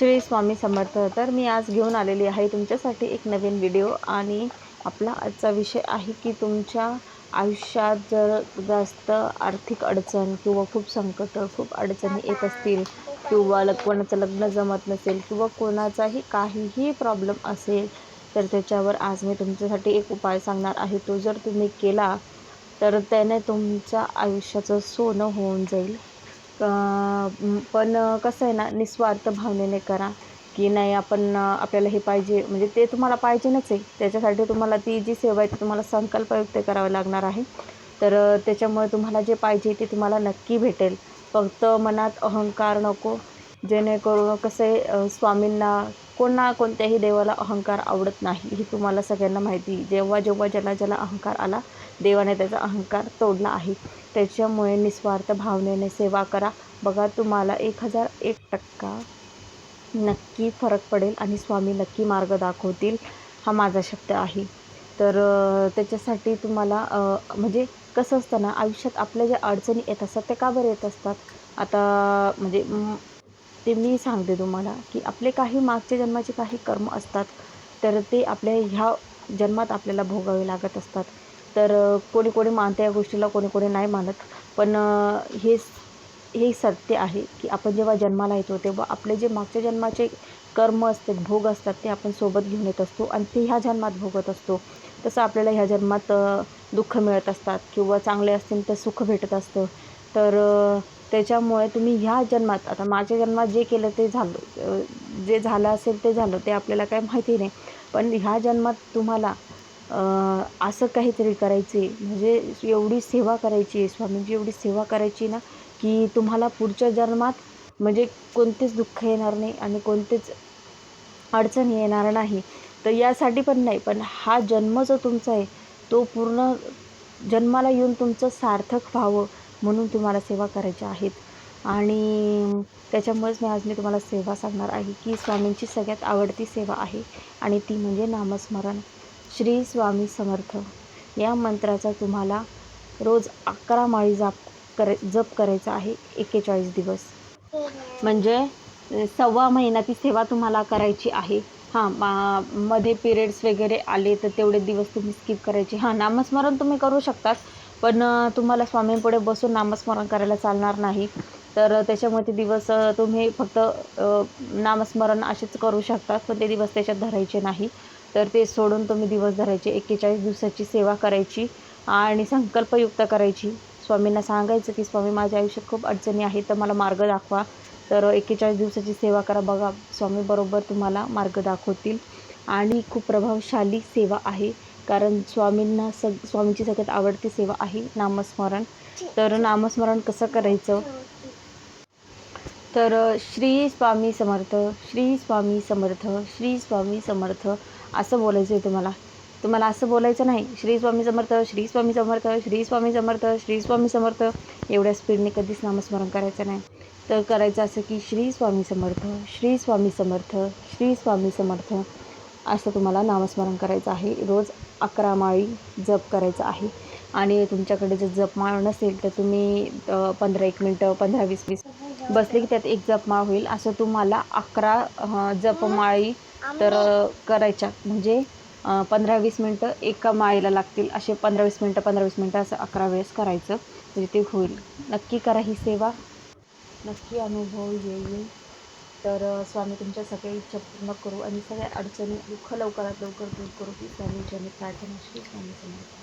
श्री स्वामी समर्थ. तर मी आज घेऊन आलेली आहे तुमच्यासाठी एक नवीन व्हिडिओ आणि आपला आजचा विषय आहे की तुमच्या आयुष्यात जर जास्त आर्थिक अडचण किंवा खूप संकट खूप अडचणी येत असतील किंवा लग कोणाचं लग्न जमत नसेल किंवा कोणाचाही काहीही प्रॉब्लेम असेल तर त्याच्यावर आज मी तुमच्यासाठी एक उपाय सांगणार आहे. तो जर तुम्ही केला तर त्याने तुमच्या आयुष्याचं सोनं होऊन जाईल. पण कसं आहे ना निस्वार्थ भावनेने करा की नाही आपण आपल्याला हे पाहिजे. म्हणजे ते तुम्हाला पाहिजेनच आहे. त्याच्यासाठी तुम्हाला ती जी सेवा आहे ती तुम्हाला संकल्पयुक्त करावं लागणार आहे. तर त्याच्यामुळे तुम्हाला जे पाहिजे ते तुम्हाला नक्की भेटेल. फक्त मनात अहंकार नको. जेणेकरून कसं आहे स्वामींना कोणा कोणत्याही देवाला अहंकार आवडत नाही हे तुम्हाला सगळ्यांना माहिती. जेव्हा जेव्हा ज्याला ज्याला अहंकार आला देवाने त्याचा अहंकार तोडला आहे. त्याच्यामुळे निस्वार्थ भावनेने सेवा करा. बघा तुम्हाला एक हजार एक टक्का नक्की फरक पडेल आणि स्वामी नक्की मार्ग दाखवतील. हा माझा शब्द आहे. तर त्याच्यासाठी तुम्हाला म्हणजे कसं असतं ना आयुष्यात आपल्या ज्या अडचणी येत असतात ते का बरं येत असतात? आता म्हणजे ते मी सांगते तुम्हाला की आपले काही मागच्या जन्माचे काही कर्म असतात तर ते आपल्या ह्या जन्मात आपल्याला भोगावे लागत असतात. तर कोणी कोणी मानते या गोष्टीला कोणी कोणी नाही मानत. पण हे हे सत्य आहे की आपण जेव्हा जन्माला येतो तेव्हा आपले जे मागच्या जन्माचे कर्म असतात भोग असतात ते आपण सोबत घेऊन येत असतो आणि ते ह्या जन्मात भोगत असतो. तसं आपल्याला ह्या जन्मात दुःख मिळत असतात किंवा चांगले असतील तर सुख भेटत असतं. तर त्याच्यामुळे तुम्ही ह्या जन्मात आता माझ्या जन्मात जे केलं ते झालं जे झालं असेल ते झालं ते आपल्याला काय माहिती नाही. पण ह्या जन्मात तुम्हाला असं काहीतरी करायचे म्हणजे एवढी सेवा करायची आहे स्वामींची एवढी सेवा करायची ना की तुम्हाला पुढच्या जन्मात म्हणजे कोणतेच दुःख येणार नाही आणि कोणतेच अडचण येणार नाही. तर यासाठी पण नाही पण हा जन्म जो तुमचा आहे तो पूर्ण जन्माला येऊन तुमचं सार्थक व्हावं. म्हणून तुम्हाला सेवा करायच्या आहेत. आणि त्याच्यामुळेच मी आज मी तुम्हाला सेवा सांगणार आहे की स्वामींची सगळ्यात आवडती सेवा आहे आणि ती म्हणजे नामस्मरण. श्री स्वामी समर्थ. या मंत्राचा तुम्हाला रोज अकरा माळी जाप करे जप करायचा आहे एक्केचाळीस दिवस. म्हणजे सव्वा महिना ती सेवा तुम्हाला करायची आहे. हां मध्ये पिरियड्स वगैरे आले तर तेवढे दिवस तुम्ही स्किप करायचे. हां नामस्मरण तुम्ही करू शकतात. पण तुम्हाला स्वामींपुढे बसून नामस्मरण करायला चालणार नाही. तर त्याच्यामुळे ते दिवस तुम्ही फक्त नामस्मरण असेच करू शकतात पण ते दिवस त्याच्यात धरायचे नाही. तर ते सोडून तुम्ही दिवस धरायचे. एक्केचाळीस दिवसाची सेवा करायची आणि संकल्पयुक्त करायची. स्वामींना सांगायचं की स्वामी माझ्या आयुष्यात खूप अडचणी आहेत तर मला मार्ग दाखवा. तर एक्केचाळीस दिवसाची सेवा करा. बघा स्वामी बरोबर तुम्हाला मार्ग दाखवतील. आणि खूप प्रभावशाली सेवा आहे. कारण स्वामींना सग स्वामींची सगळ्यात आवडती सेवा आहे नामस्मरण तर नामस्मरण कसं करायचं तर श्री स्वामी समर्थ श्री स्वामी समर्थ श्री स्वामी समर्थ असं बोलायचं आहे तुम्हाला तुम्हाला असं बोलायचं नाही श्री स्वामी समर्थ श्री स्वामी समर्थ श्री स्वामी समर्थ श्री स्वामी समर्थ एवढ्या स्पीडने कधीच नामस्मरण करायचं नाही तर करायचं असं की श्री स्वामी समर्थ श्री स्वामी समर्थ श्री स्वामी समर्थ असं तुम्हाला नामस्मरण करायचं आहे. रोज अकरा माळी जप करायचं आहे. आणि तुमच्याकडे जर जपमाळ नसेल तर तुम्ही पंधरा एक मिनटं पंधरा वीस वीस बसले की त्यात एक जपमाळ होईल. असं तुम्हाला अकरा जपमाळी तर करायच्या. म्हणजे पंधरा वीस मिनटं एका माळीला लागतील. असे पंधरा वीस मिनटं पंधरा वीस मिनटं असं अकरा वेळेस करायचं. म्हणजे ते होईल. नक्की करा ही सेवा. नक्की अनुभव येईल. तर स्वामी तुमच्या सगळ्या इच्छा पूर्ण करू आणि सगळ्या अडचणी दुःख लवकरात लवकर दूर करू. की स्वामीच्या प्रार्थना श्री स्वामी समर्थ.